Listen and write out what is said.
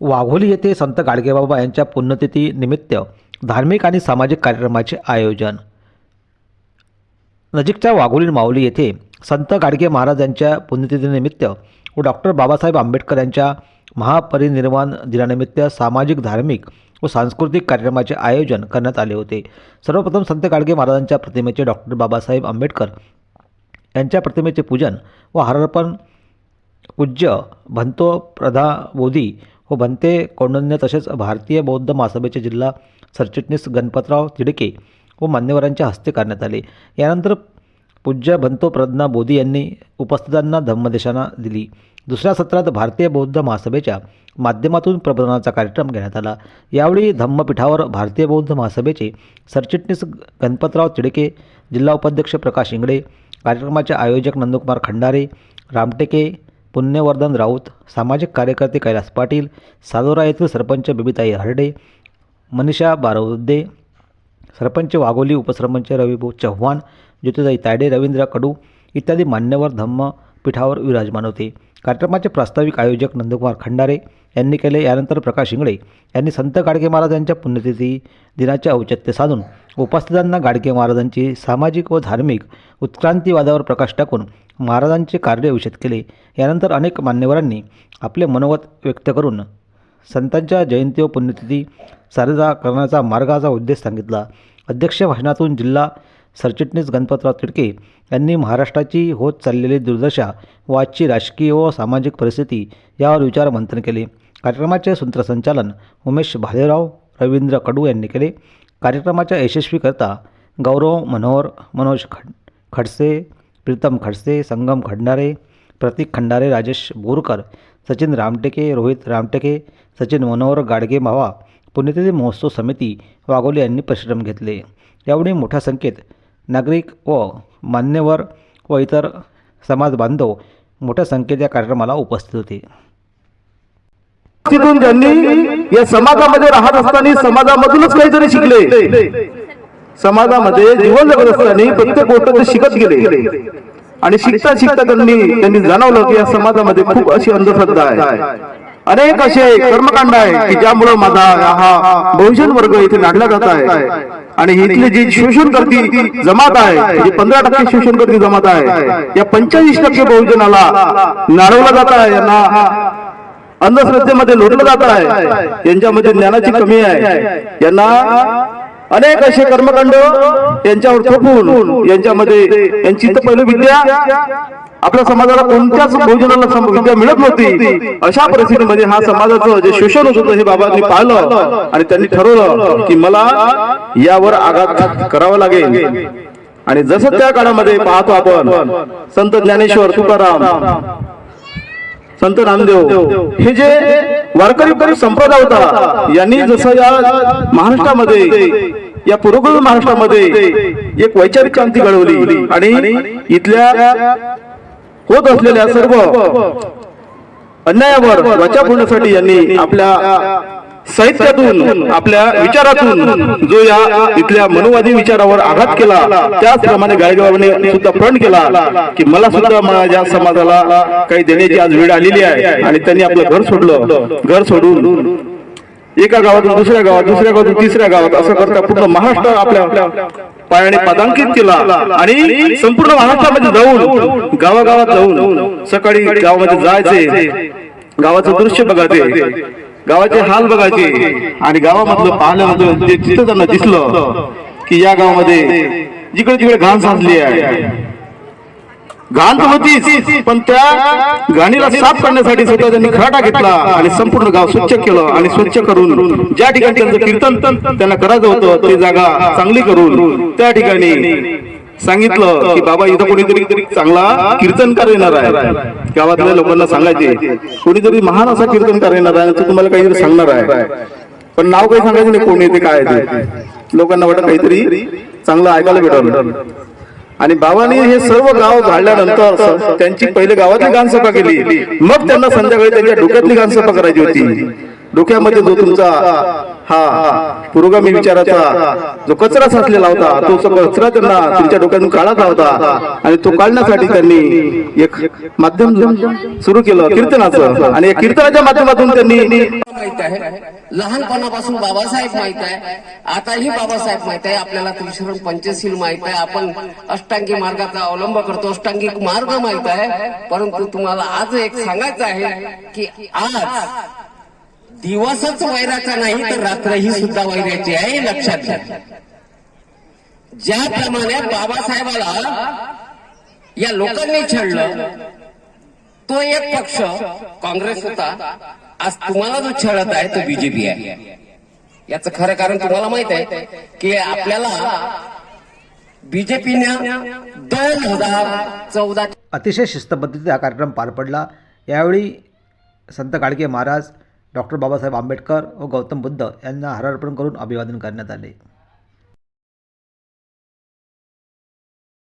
वाघोली येथे संत गाडगेबाबा यांच्या पुण्यतिथी निमित्त धार्मिक आणि सामाजिक कार्यक्रमाचे आयोजन. नजीकच्या वाघोली माऊली येथे संत गाडगे महाराज यांच्या पुण्यतिथीनिमित्त व डॉक्टर बाबासाहेब आंबेडकर यांच्या महापरिनिर्वाण दिनानिमित्त सामाजिक धार्मिक व सांस्कृतिक कार्यक्रमाचे आयोजन करण्यात आले होते. सर्वप्रथम संत गाडगे महाराजांच्या प्रतिमेचे डॉक्टर बाबासाहेब आंबेडकर यांच्या प्रतिमेचे पूजन व हारार्पण पूज्य भंतो प्रधा बोधी व भंते कौंडण्य तसेच भारतीय बौद्ध महासभेचे जिल्हा सरचिटणीस गणपतराव तिडके व मान्यवरांच्या हस्ते करण्यात आले. यानंतर पूज्य भंतो प्रज्ञा बोधी यांनी उपस्थितांना धम्मदेशांना दिली. दुसऱ्या सत्रात भारतीय बौद्ध महासभेच्या माध्यमातून प्रबोधनाचा कार्यक्रम घेण्यात आला. यावेळी धम्मपीठावर भारतीय बौद्ध महासभेचे सरचिटणीस गणपतराव तिडके जिल्हा उपाध्यक्ष प्रकाश इंगडे कार्यक्रमाचे आयोजक नंदकुमार खंडारे रामटेके पुण्यवर्धन राऊत सामाजिक कार्यकर्ते कैलास पाटील सालोरा येथील सरपंच बिबिताई हरडे मनीषा बारवदे सरपंच वाघोली उपसरपंच रविभाऊ चव्हाण ज्योतिताई तायडे रवींद्र कडू इत्यादी मान्यवर धम्मपीठावर विराजमान होते. कार्यक्रमाचे प्रास्ताविक आयोजक नंदकुमार खंडारे यांनी केले. यानंतर प्रकाश इंगळे यांनी संत गाडगे महाराज यांच्या पुण्यतिथी दिनाचे औचित्य साधून उपस्थितांना गाडगे महाराजांची सामाजिक व धार्मिक उत्क्रांतीवादावर प्रकाश टाकून महाराजांचे कार्य विषद केले. यानंतर अनेक मान्यवरांनी आपले मनोगत व्यक्त करून संतांच्या जयंती व पुण्यतिथी साजरा करण्याचा मार्गाचा उद्देश सांगितला. अध्यक्ष भाषणातून जिल्हा सरचिटणीस गणपतराव तिडके यांनी महाराष्ट्राची होत चाललेली दुर्दशा व आजची राजकीय व सामाजिक परिस्थिती यावर विचारमंथन केले. कार्यक्रमाचे सूत्रसंचालन उमेश भालेराव रवींद्र कडू यांनी केले. कार्यक्रमाच्या यशस्वीकरता गौरव मनोहर मनोज खड खडसे प्रीतम खडसे संगम खंडारे प्रतीक खंडारे राजेश बोरकर सचिन रामटेके रोहित रामटेके सचिन मनोहर गाडगे मावा पुण्यतिथी महोत्सव समिती वाघोली यांनी परिश्रम घेतले. यावेळी मोठ्या संख्येत नागरिक व मान्यवर व इतर समाज बांधव मोठ्या संख्येत या कार्यक्रमाला उपस्थित होते. तिथून त्यांनी या समाजामध्ये राहत असताना समाजामधूनच काहीतरी शिकले. समाजामध्ये जीवन जगत असताना प्रत्येक गोष्ट ते शिकत गेले. आणि शिकता शिकता त्यांनी त्यांनी जाणवलं की या समाजामध्ये खूप अशी अंधश्रद्धा आहे. अनेक असे कर्मकांड आहे की ज्यामुळे माझा हा बहुजन वर्ग इथे नाडला जात आहे. आणि इथली जी शोषण करती जमात आहे जी पंधरा टक्के शोषण करती जमात आहे या पंचवीस टक्के बहुजनाला नाडवलं जात आहे. यांना अंधश्रद्धेमध्ये लोटलं जात आहे. यांच्यामध्ये ज्ञानाची कमी आहे. यांना अनेक असे कर्मकांड यांच्यावर थोपून यांच्यामध्ये यांची तर पहिली विद्या आपल्या समाजाला कोणत्याच भोजनाला विद्या मिळत नव्हती. अशा परिस्थितीमध्ये हा समाजाचं जे शोषण होत होतं हे बाबांनी पाहिलं आणि त्यांनी ठरवलं की मला यावर आघात करावा लागेल. आणि जसं त्या काळामध्ये पाहतो आपण संत ज्ञानेश्वर तुकाराम संत रामदेव हे जे वारकरी संप्रदाय होता यांनी जसं या महाराष्ट्रामध्ये या पुरोगामी महाराष्ट्रामध्ये एक वैचारिक क्रांती घडवली आणि इथल्या होत असलेल्या सर्व अन्यायावर वाचा फोडण्यासाठी यांनी आपल्या साहित्यातून आपल्या विचारातून जो या इथल्या मनुवादी विचारावर आघात केला त्याचप्रमाणे गाडगेबाबांनी सुद्धा प्रण केला की मला सुद्धा माझ्या समाजाला काही देण्याची आज वेळ आलेली आहे. आणि त्यांनी आपलं घर सोडलं. घर सोडून एका गावातून दुसऱ्या गावात दुसऱ्या गावातून तिसऱ्या गावात असं करता पूर्ण महाराष्ट्र आपल्या पायाने पदांकित केला. आणि संपूर्ण महाराष्ट्रामध्ये जाऊन गावागावात जाऊन सकाळी गावामध्ये जायचे. गावाचं दृश्य बघायचे. गावाचे हाल बघायचे. आणि गावामधलं पाहिल्यानंतर ते तिथं त्यांना दिसलं की या गावामध्ये जिकडे तिकडे घाण साचली आहे. घाण तर होतीच पण त्या घाणीला साफ करण्यासाठी सुद्धा त्यांनी खराटा घेतला आणि संपूर्ण गाव स्वच्छ केलं आणि स्वच्छ करून ज्या ठिकाणी त्यांचं कीर्तन त्यांना करायचं होतं ते जागा चांगली करून त्या ठिकाणी सांगितलं की बाबा इथं कोणीतरी चांगला कीर्तनकार येणार आहे. गावातल्या लोकांना सांगायचे कोणीतरी महान असा कीर्तनकार येणार आहे तो तुम्हाला काहीतरी सांगणार आहे. पण नाव काही सांगायचं नाही कोण येते काय आहे ते लोकांना वाटत काहीतरी चांगलं ऐकायला भेटलं. आणि बाबांनी हे सर्व गाव झाडल्यानंतर त्यांची पहिले गावातली गानसभा केली. मग त्यांना संध्याकाळी त्यांच्या डोक्यातली गानसभा करायची होती. डोक्यामध्ये जो तुमचा हा पुरोगामी विचाराचा जो कचरा साचलेला होता तो कचरा त्यांना तुमच्या डोक्यातून काढायचा होता आणि तो काढण्यासाठी त्यांनी एक माध्यम सुरू केलं कीर्तनाचं. आणि या कीर्तनाच्या माध्यमातून त्यांनी माहीत आहे. लहानपणापासून बाबासाहेब माहीत आहे. आताही बाबासाहेब माहीत आहे. आपल्याला त्रिशरण पंचशील माहीत आहे. आपण अष्टांगी मार्गाचा अवलंब करतो. अष्टांगिक मार्ग माहीत आहे. परंतु तुम्हाला आज एक सांगायचं आहे की आज दिवसच वैराचा नाही तर रात्रही सुद्धा वैराची आहे लक्षात घ्या. ज्याप्रमाणे बाबासाहेबाला या लोकांनी छळलं तो एक पक्ष काँग्रेस होता. आज तुम्हाला जो छळत आहे तो बीजेपी आहे. याचं खरं कारण तुम्हाला माहीत आहे की आपल्याला बीजेपीने दोन हजार चौदा अतिशय शिस्तबद्धतेत हा कार्यक्रम पार पडला. यावेळी संत काळके महाराज डॉक्टर बाबासाहेब आंबेडकर व गौतम बुद्ध यांना हारार्पण करून अभिवादन करण्यात आले.